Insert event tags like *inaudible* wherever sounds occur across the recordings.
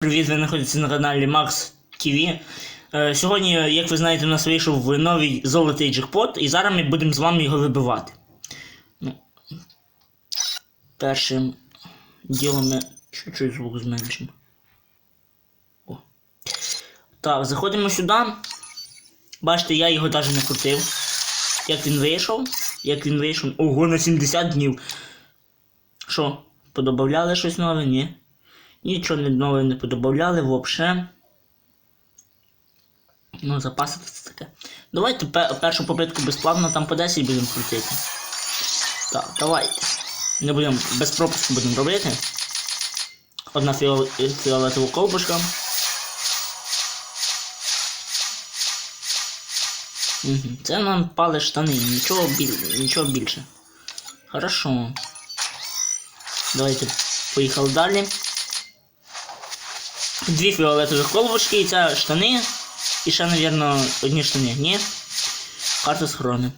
Привіт, ви знаходитеся на каналі Max TV. Е, Сьогодні, як ви знаєте, у нас вийшов новий золотий джекпот, і зараз ми будемо з вами його вибивати. Ну, першим ділом чуть-чуть звук зменшимо. О. Так, заходимо сюди. Бачите, я його навіть не крутив. Як він вийшов? Як він вийшов? Ого, на 70 днів. Що, подобавляли щось нове? Ні. Нічого не нове не подобавляли вообще. Ну, запаси це таке. Давайте першу попитку безплатно там по 10 будемо крутити. Так, давайте. Не будемо без пропуску будемо робити. Одна фіол- фіолетова колбушка. Угу. Це нам пали штани, нічого, біль... нічого більше. Хорошо. Давайте поїхали далі. Дві фіолетові колбочки, і це штани. І ще, напевно, одні штани. Ні. Карта схорони.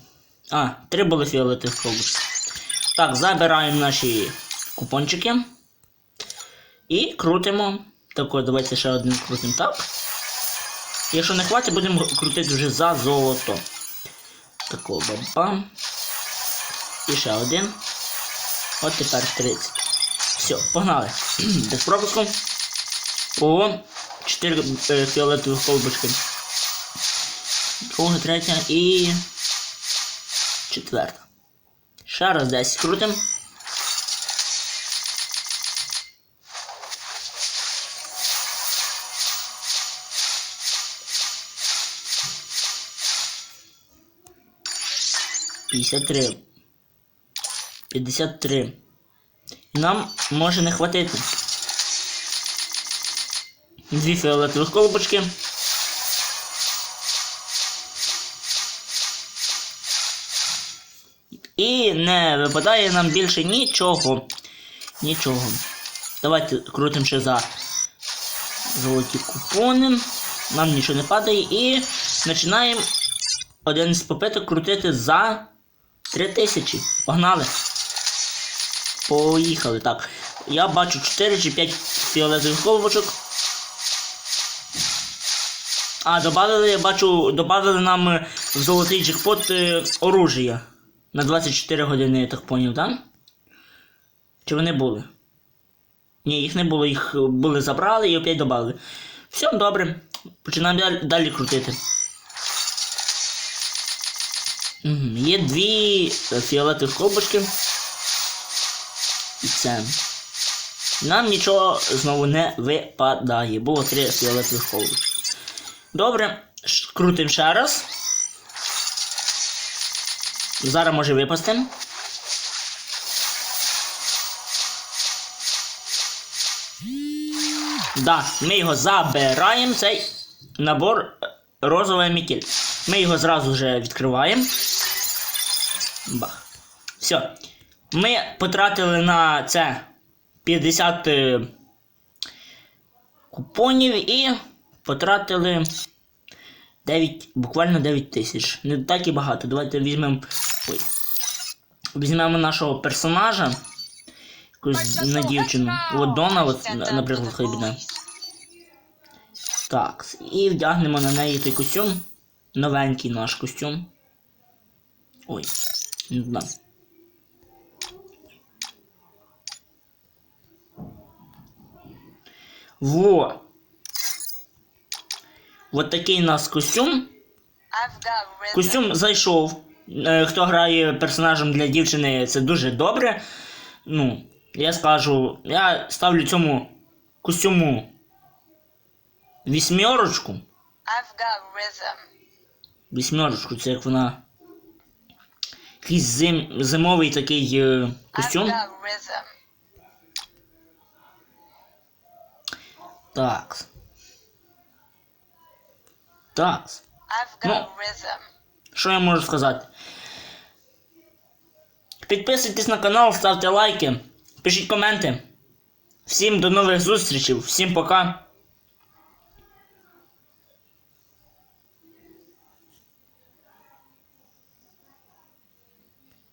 А, три були фіолетові колбочки. Так, забираємо наші купончики. І крутимо. Тако, давайте ще один крутимо так. Якщо не хватить, будемо крутити вже за золото. Тако, бам-бам. І ще один. От тепер 30. Все, погнали. *clears throat* Без пропуску. О, 4 е, фіолетових колбочки. Друга, третя і. Четверта. Ще раз 10 крутим. П'ятдесят три. П'ятдесят три. Нам може не хватити. Дві фіолетових колбочки. І не випадає нам більше нічого. Нічого. Давайте крутимо ще за золоті купони. Нам нічого не падає. І починаємо один з попиток крутити за 3000. Погнали. Поїхали. Так. Я бачу 4 чи 5 фіолетових колбочок. А, добавили, я бачу, добавили нам е, в золотий джекпот е, оружия. На 24 години, я так поняв, так? Чи вони були? Ні, їх не було, їх е, були забрали і опять добавили. Все, добре. Починаємо далі, далі крутити. Є дві е, фіолетових. І це. Нам нічого знову не випадає. Було три фіолетових колбочки. Добре, ш- крутим ще раз. Зараз може випасти. Да, ми його забираємо, цей набор е, розовий мітіль. Ми його зразу вже відкриваємо. Бах. Все. Ми потратили на це 50 е, купонів і потратили 9, буквально 9 тисяч. Не так і багато. Давайте візьмемо. Ой. Візьмемо нашого персонажа. Якусь на дівчину. От Дона, от, наприклад, хай буде. Так, і вдягнемо на неї той костюм. Новенький наш костюм. Ой. не туди. Во! Вот такий у нас костюм. Костюм зайшов. Е, Хто грає персонажем для дівчини, це дуже добре. Ну, я скажу, я ставлю цьому костюму вісьмерочку. I've got rhythm. Вісьмерочку, це як вона. Якийсь зим, зимовий такий е, костюм. Так. Так. I've got No. rhythm. Що я можу сказати? Підписуйтесь на канал, ставте лайки, пишіть коменти. Всім до нових зустрічей, всім пока.